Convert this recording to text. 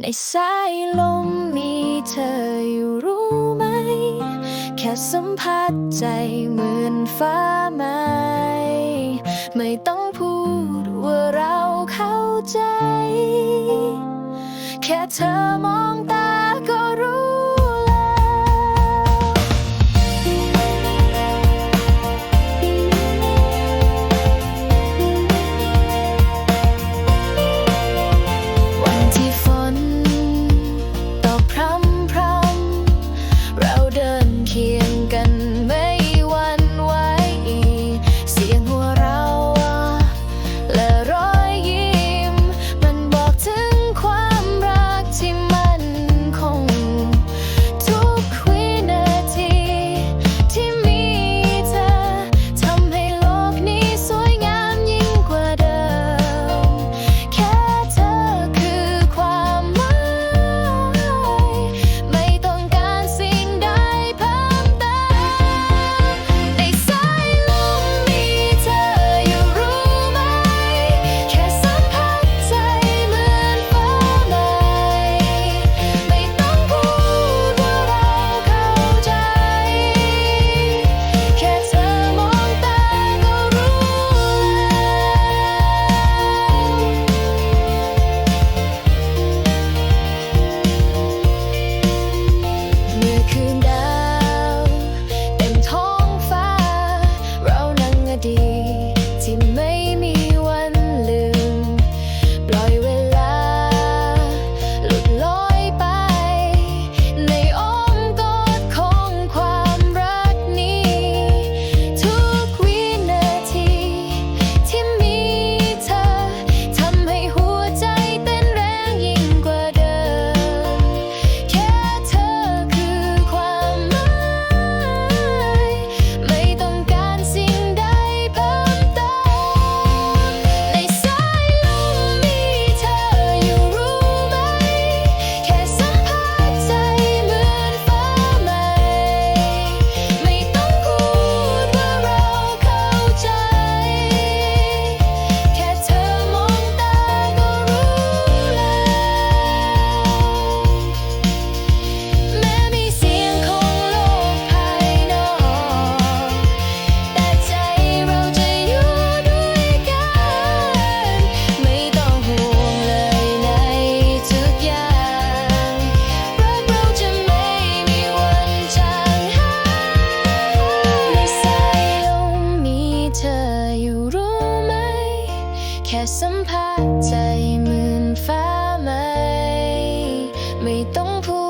ในสายลมมีเธออยู่รู้ไหม แค่สัมผัสใจเหมือนฟ้าไหมไม่ต้องพูดว่าเราเข้าใจ แค่เธอมองตา แค่สัมผัสใจเหมือนฟ้าไหม ไม่ต้องพูด